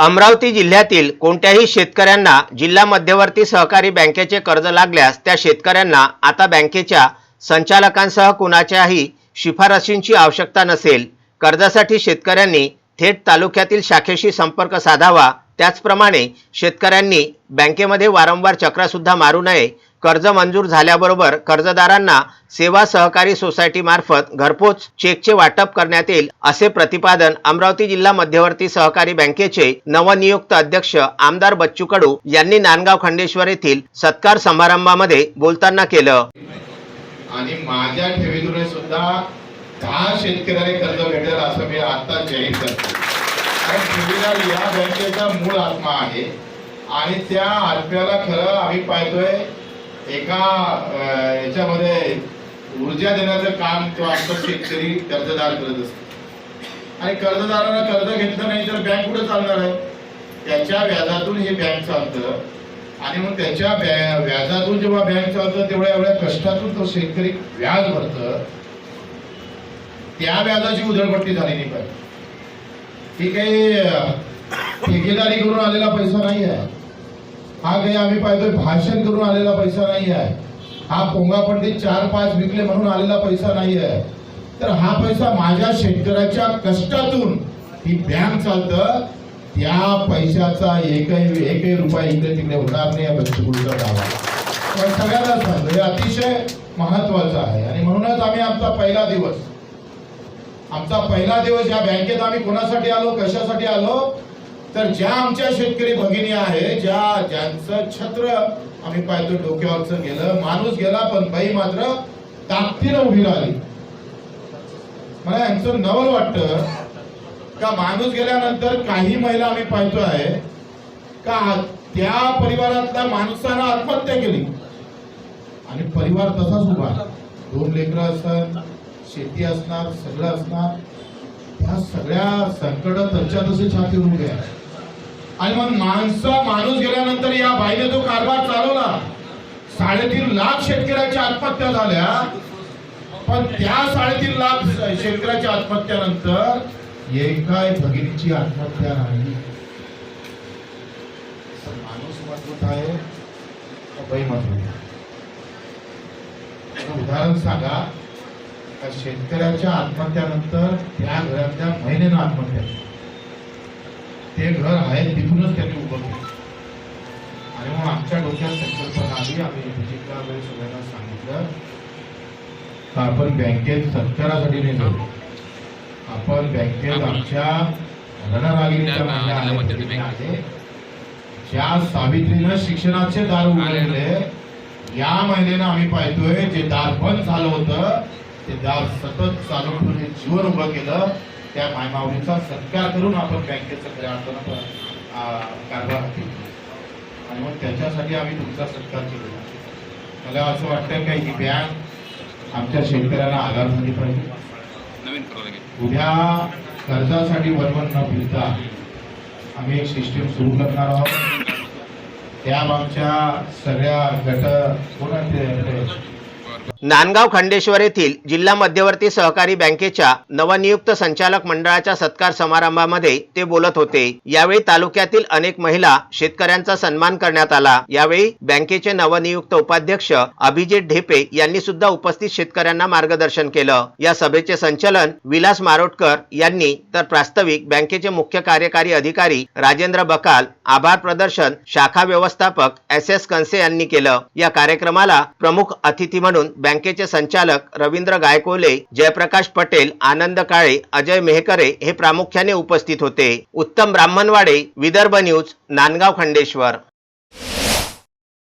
अमरावती जिल्ह्यातील कोणत्याही शेतकऱ्यांना जिल्हा मध्यवर्ती सहकारी बँकेचे कर्ज लागल्यास त्या शेतकऱ्यांना आता बँकेच्या संचालकांसह कुणाच्याही शिफारशींची आवश्यकता नसेल. कर्जासाठी शेतकऱ्यांनी थेट तालुक्यातील शाखेशी संपर्क साधावा. त्याचप्रमाणे शेतकऱ्यांनी बँकेमध्ये वारंवार चक्रासुद्धा मारू नये. कर्ज मंजूर झाल्याबरोबर कर्जदारांना सेवा सहकारी सोसायटीमार्फत घरपोच चेकचे वाटप करण्यात येईल असे प्रतिपादन अमरावती जिल्हा मध्यवर्ती सहकारी बँकेचे नवनियुक्त अध्यक्ष आमदार बच्चू कडू यांनी नांदगाव खंडेश्वर येथील सत्कार समारंभामध्ये बोलताना केलं. आणि माझ्या ठेवीतून सुद्धा दहा शेतकऱ्याला कर्ज भेटेल असं मी आता जाहीर करतो. कारण या बँकेचा मूळ आत्मा आहे आणि त्या आत्म्याला खरं आम्ही पाहतोय एका याच्यामध्ये ऊर्जा देण्याचं काम तो आमचा शेतकरी कर्जदार करत असतो. आणि कर्जदाराला कर्ज घेतलं नाही तर बँक कुठं चालणार आहे? त्याच्या व्याजातून हे बँक चालतं. आणि मग त्याच्या व्याजातून जेव्हा बँक चालतं तेवढ्या एवढ्या कष्टातून तो शेतकरी व्याज भरतं. त्या व्याजाची उधळपट्टी झाली नाही पाहिजे ही काही ठेकेदारी करून आलेला पैसा नाही आहे. हा काही आम्ही पाहतोय भाषण करून आलेला पैसा नाही आहे. हा पोंगा पंडित चार पाच विकले म्हणून आलेला पैसा नाही आहे. तर हा पैसा माझ्या शेतकऱ्याच्या कष्टातून ही बँक चालतं. त्या पैशाचा एकही एकही रुपया इकडे तिकडे होणार नाही या बच्चूचा दावा. पण सगळ्यांना सांगतो हे अतिशय महत्वाचं आहे. आणि म्हणूनच आम्ही आमचा पहिला दिवस आमचा पहिला दिवस या बँकेत आम्ही कोणासाठी आलो कशासाठी आलो? तर ज्या आमच्या शेतकरी भगिनी आहे ज्या ज्यांचं छत्र आम्ही पाहतो डोक्यावरचं गेलं माणूस गेला पण बाई मात्र ताकदीनं उभी राहिली. मला यांचं नवल वाटतं का माणूस गेल्यानंतर काही महिला आम्ही पाहतो आहे का त्या परिवारातल्या माणसानं आत्महत्या केली? आणि परिवार तसाच उभा दोन लेकरं असतात शेती असणार सगळं असणार ह्या सगळ्या संकट त्यांच्या तसे छाती उभे आहे आणि मग माणसं माणूस गेल्यानंतर या बाईने तो कारभार चालवला. साडेतीन लाख शेतकऱ्याच्या आत्महत्या झाल्या. पण त्या साडेतीन लाख शेतकऱ्याच्या आत्महत्यानंतर एकाय भगिनीची आत्महत्या नाही. माणूस मजबूत आहे बाई मजबूत उदाहरण सांगा. का शेतकऱ्याच्या आत्महत्यानंतर त्या घरातल्या महिलेनं आत्महत्या केली. ते घर आहे तिथूनच त्यांनी उभं केलं आणि मग आमच्या डोक्यात संकल्पना आली आम्ही वगैरे सगळ्यांना सांगितलं का आपण बँकेत सत्कारासाठी नाही जाऊ आपण बँकेत आमच्या रणरागिणीच्या महिला आहेत, भगिनी आहेत. ज्या सावित्रीनं शिक्षणाचे दार उघडले या महिलेनं आम्ही पाहतोय जे दार बंद झालं होतं ते दार सतत चालू ठेवून जीवन उभं केलं. त्या मायमाऊलीचा सत्कार करून आपण बँकेचं खऱ्या अर्थानं कारभार केला आणि मग त्याच्यासाठी आम्ही तुमचा सत्कार केलेला. मला असं वाटतं का ही बँक आमच्या शेतकऱ्यांना आधार झाली पाहिजे? नवीन उद्या कर्जासाठी वनवन न फिरता आम्ही एक सिस्टीम सुरू करणार आहोत. त्या आमच्या सगळ्या गट कोण? नांदगाव खंडेश्वर येथील जिल्हा मध्यवर्ती सहकारी बँकेच्या नवनियुक्त संचालक मंडळाच्या सत्कार समारंभामध्ये ते बोलत होते. यावेळी तालुक्यातील अनेक महिला शेतकऱ्यांचा सन्मान करण्यात आला. यावेळी बँकेचे नवनियुक्त उपाध्यक्ष अभिजित ढेपे यांनी सुद्धा उपस्थित शेतकऱ्यांना मार्गदर्शन केलं. या सभेचे संचलन विलास मारोटकर यांनी तर प्रास्ताविक बँकेचे मुख्य कार्यकारी अधिकारी राजेंद्र बकाल आभार प्रदर्शन शाखा व्यवस्थापक एस एस कंसे यांनी केलं. या कार्यक्रमाला प्रमुख अतिथी म्हणून बँकेचे संचालक रवींद्र गायकोले जयप्रकाश पटेल आनंद काळे अजय मेहकरे हे प्रामुख्याने उपस्थित होते. उत्तम ब्राह्मणवाडे विदर्भ न्यूज नांदगाव खंडेश्वर.